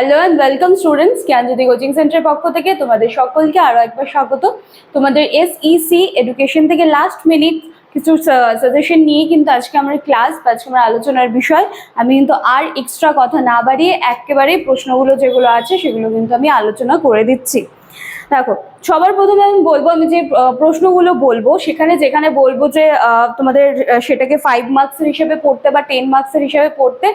Hello and welcome students Gyanjyoti coaching সেন্টারের পক্ষ থেকে তোমাদের সকলকে আরও একবার স্বাগত। তোমাদের এসইসি এডুকেশন থেকে লাস্ট মিনিট কিছু সাজেশন নিয়ে কিন্তু আজকে আমার ক্লাস বা আজকে আমার আলোচনার বিষয়। আমি কিন্তু আর এক্সট্রা কথা না বাড়িয়ে একেবারেই প্রশ্নগুলো যেগুলো আছে সেগুলো কিন্তু আমি আলোচনা করে দিচ্ছি। দেখো সবার প্রথমে আমি বলব, আমি যে প্রশ্নগুলো বলব, সেখানে যেখানে বলব যে তোমাদের সেটাকে ফাইভ মার্কসের হিসেবে পড়তে বা টেন মার্কসের হিসেবে পড়তে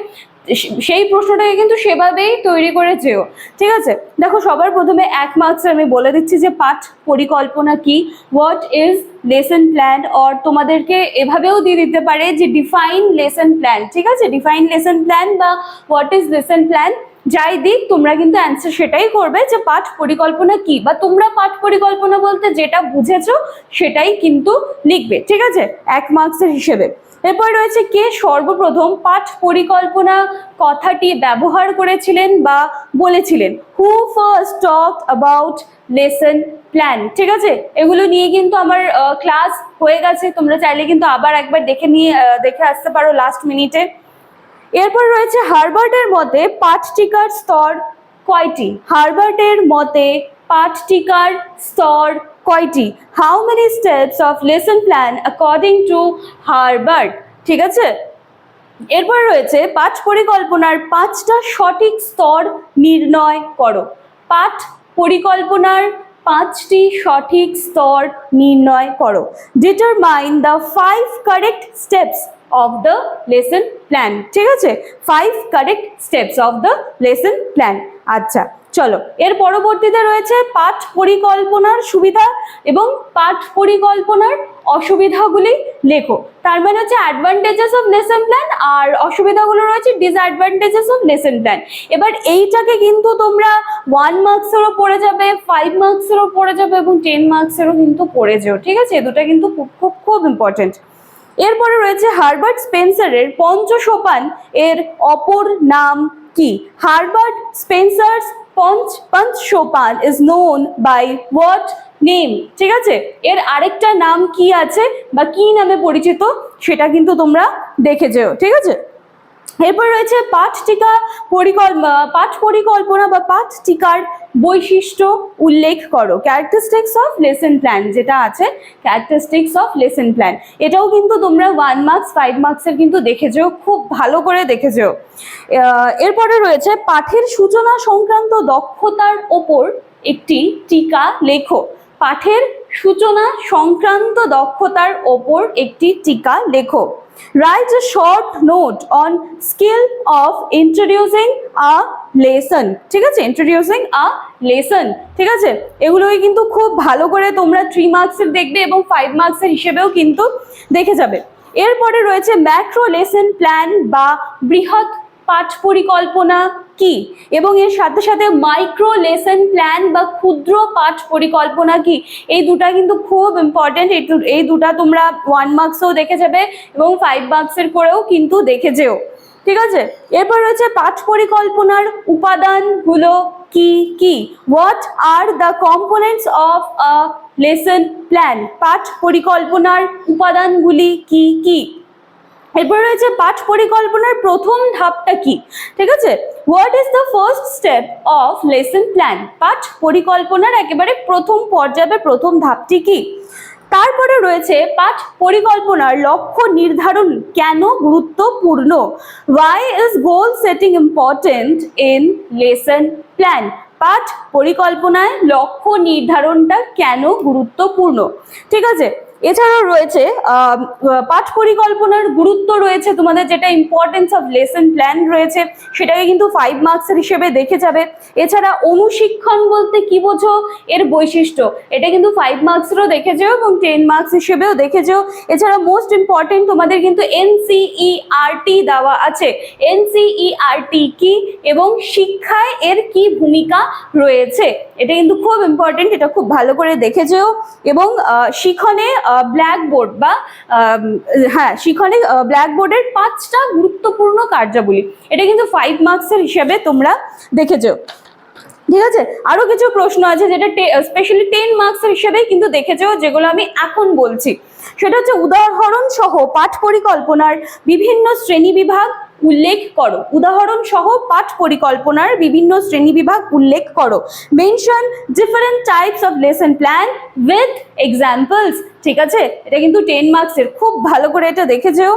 সেই প্রশ্নটাকে কিন্তু সেভাবেই তৈরি করে যেও, ঠিক আছে? দেখো, সবার প্রথমে এক মার্কসে আমি বলে দিচ্ছি যে, পাঠ পরিকল্পনা কি? What is lesson plan or তোমাদেরকে এভাবেও দিয়ে দিতে পারে যে ডিফাইন লেসন প্ল্যান ঠিক আছে? ডিফাইন লেসন প্ল্যান বা হোয়াট ইজ লেসন প্ল্যান যাই দিক, তোমরা কিন্তু অ্যান্সার সেটাই করবে যে পাঠ পরিকল্পনা কি বা তোমরা পাঠ পরিকল্পনা বলতে যেটা বুঝেছ সেটাই কিন্তু লিখবে, ঠিক আছে? এক মার্কসের হিসেবে। এরপর রয়েছে কে সর্বপ্রথম পাঠ পরিকল্পনা কথাটি ব্যবহার করেছিলেন বা বলেছিলেন? Who first talk about lesson plan ঠিক আছে? এগুলো নিয়ে কিন্তু আমার ক্লাস হয়ে গেছে। তোমরা চাইলে কিন্তু আবার একবার দেখে নিয়ে দেখে আসতে পারো লাস্ট মিনিটে এরপর রয়েছে হার্বার্টের মতে পাঁচ টিকার স্তর কয়টি? হার্বার্টের মতে পাঁচ টিকার স্তর কয়টি? How many steps of lesson plan according to Herbart ঠিক আছে? এরপর রয়েছে পাঠ পরিকল্পনার পাঁচটা সঠিক স্তর নির্ণয় করো। পাঠ পরিকল্পনার পাঁচটি সঠিক স্তর নির্ণয় করো determine the five correct steps of the lesson plan ঠিক আছে? Five correct steps of the lesson plan আচ্ছা চলো, এর পরবর্তীতে রয়েছে পাঠ পরিকল্পনার সুবিধা এবং পাঠ পরিকল্পনার অসুবিধাগুলি লেখো। তার মানে হচ্ছে অ্যাডভান্টেজেস অফ লেসন প্ল্যান আর অসুবিধাগুলো রয়েছে ডিসঅ্যাডভান্টেজেস অফ লেসন প্ল্যান এবার এইটাকে কিন্তু তোমরা ওয়ান মার্কসেরও পড়ে যাবে ফাইভ মার্কসেরও পড়ে যাবে এবং টেন মার্কসেরও কিন্তু পড়ে যেও, ঠিক আছে? এই দুটো কিন্তু খুব খুব ইম্পর্টেন্ট এরপরে রয়েছে হার্বার্ট স্পেন্সারের পঞ্চসোপান এর অপর নাম কি? হার্বার্ট স্পেন্সার্স পঞ্চ পঞ্চ সোপান is known by what name ঠিক আছে? এর আরেকটা নাম কি আছে বা কি নামে পরিচিত সেটা কিন্তু তোমরা দেখে যেও ঠিক আছে? এরপর রয়েছে পাঠ টিকা পরিকল্পনা পাঠ পরিকল্পনা বা পাঠ টিকার বৈশিষ্ট্য উল্লেখ করো। ক্যারেক্টারিস্টিক্স অফ লেসন প্ল্যান যেটা আছে ক্যারেক্টারিস্টিক্স অফ লেসন প্ল্যান এটাও কিন্তু তোমরা ওয়ান মার্কস ফাইভ মার্কসের কিন্তু দেখে যেও খুব ভালো করে দেখে যেও এরপরে রয়েছে পাঠের সূচনা সংক্রান্ত দক্ষতার ওপর একটি টিকা লেখো। পাঠের সূচনা সংক্রান্ত দক্ষতার ওপর একটি টিকা লেখো। Write a short note on skill of introducing a lesson. ঠিক আছে? ইন্ট্রোডিউসিং আ লেসন ঠিক আছে? এগুলোকে কিন্তু খুব ভালো করে তোমরা থ্রি মার্কসের দেখবে এবং ফাইভ মার্কসের হিসেবেও কিন্তু দেখে যাবে। এরপরে রয়েছে ম্যাক্রো লেসন প্ল্যান বা বৃহৎ পাঠ পরিকল্পনা কি? এবং এর সাথে সাথে মাইক্রো লেসন প্ল্যান বা ক্ষুদ্র পাঠ পরিকল্পনা কি? এই দুটা কিন্তু খুব ইম্পর্টেন্ট এই দুটা তোমরা ওয়ান মার্কসেও দেখে যাবে এবং ফাইভ মার্কসের করেও কিন্তু দেখে যেও। ঠিক আছে? এরপর রয়েছে পাঠ পরিকল্পনার উপাদানগুলো কি কি? What are the components of a lesson plan পাঠ পরিকল্পনার উপাদানগুলি কি কি? এরপর রয়েছে পাঠ পরিকল্পনার প্রথম ধাপটা কি? ঠিক আছে? What is the first step of lesson plan পাঠ পরিকল্পনার একেবারে প্রথম পর্যায়ে প্রথম ধাপটি কি? তারপরে রয়েছে পাঠ পরিকল্পনার লক্ষ্য নির্ধারণ কেন গুরুত্বপূর্ণ? Why is goal setting important in lesson plan পাঠ পরিকল্পনায় লক্ষ্য নির্ধারণটা কেন গুরুত্বপূর্ণ? ঠিক আছে? এছাড়াও রয়েছে পাঠ পরিকল্পনার গুরুত্ব রয়েছে তোমাদের, যেটা ইম্পর্টেন্স অফ লেসন প্ল্যান রয়েছে, সেটাকে কিন্তু ফাইভ মার্কসের হিসেবে দেখে যাবে। এছাড়া অনুশিক্ষণ বলতে কি বোঝো? এর বৈশিষ্ট্য, এটা কিন্তু ফাইভ মার্কসেরও দেখে যেও এবং টেন মার্কস হিসেবেও দেখে যেও এছাড়া মোস্ট ইম্পর্টেন্ট তোমাদের কিন্তু এনসিইআরটি দেওয়া আছে। এনসিইআরটি কি এবং শিক্ষায় এর কি ভূমিকা রয়েছে? এটা কিন্তু খুব ইম্পর্টেন্ট এটা খুব ভালো করে দেখে যেও এবং শিখনে ব্ল্যাকবোর্ড বা হ্যাঁ শিখনে ব্ল্যাকবোর্ডের পাঁচটা গুরুত্বপূর্ণ কার্যাবলী। এটা কিন্তু ফাইভ মার্কসের হিসেবে তোমরা দেখেছ। ঠিক আছে? আরও কিছু প্রশ্ন আছে যেটা স্পেশালি টেন মার্কসের হিসেবে কিন্তু দেখেছ, যেগুলো আমি এখন বলছি। সেটা হচ্ছে উদাহরণ সহ পাঠ পরিকল্পনার বিভিন্ন শ্রেণি বিভাগ উল্লেখ করো। উদাহরণ সহ পাঠ পরিকল্পনার বিভিন্ন শ্রেণীবিভাগ উল্লেখ করো। Mention different types of lesson plan with examples ঠিক আছে? এটা কিন্তু টেন মার্কসের খুব ভালো করে এটা দেখে যেও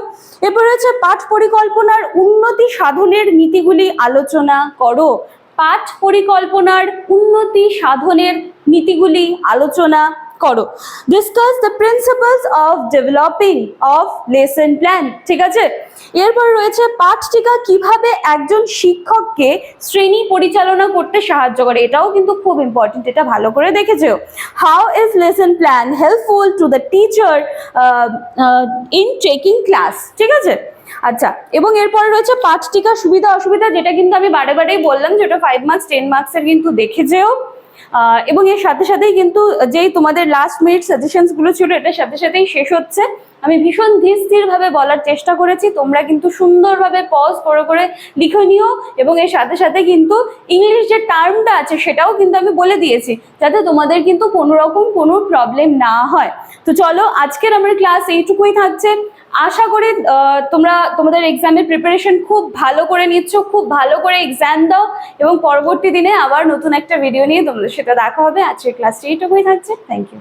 এরপর হচ্ছে পাঠ পরিকল্পনার উন্নতি সাধনের নীতিগুলি আলোচনা করো। পাঠ পরিকল্পনার উন্নতি সাধনের নীতিগুলি আলোচনা করো। Discuss the principles of developing of lesson plan ঠিক আছে? এরপর রয়েছে পাঠটিকা কীভাবে একজন শিক্ষককে শ্রেণি পরিচালনা করতে সাহায্য করে। এটাও কিন্তু খুব ইম্পর্টেন্ট এটা ভালো করে দেখেছ। How is lesson plan helpful to the teacher in taking class ঠিক আছে? আচ্ছা এবং এরপরে রয়েছে পাঠটিকা সুবিধা অসুবিধা যেটা কিন্তু আমি বারে বারেই বললাম যেটা ফাইভ মার্কস টেন মার্কসের কিন্তু দেখে যেও। এবং এর সাথে সাথেই কিন্তু যেই তোমাদের লাস্ট মিনিট সাজেশনসগুলো ছিল, এটার সাথে সাথেই শেষ হচ্ছে। আমি ভীষণ ধীর স্থির ভাবে বলার চেষ্টা করেছি, তোমরা কিন্তু সুন্দরভাবে পজ করে করে লিখে নিও এবং এর সাথে সাথে কিন্তু ইংলিশ যে টার্মটা আছে সেটাও কিন্তু আমি বলে দিয়েছি, যাতে তোমাদের কিন্তু কোনো রকম কোনো প্রবলেম না হয়। তো চলো, আজকের আমার ক্লাস এইটুকুই থাকছে। আশা করি তোমরা তোমাদের এক্সামের প্রিপারেশন খুব ভালো করে নিচ্ছ, খুব ভালো করে এক্সাম দাও এবং পরবর্তী দিনে আবার নতুন একটা ভিডিও নিয়ে তোমাদের সেটা দেখা হবে। আজকের ক্লাসটি এইটুকুই থাকছে। Thank you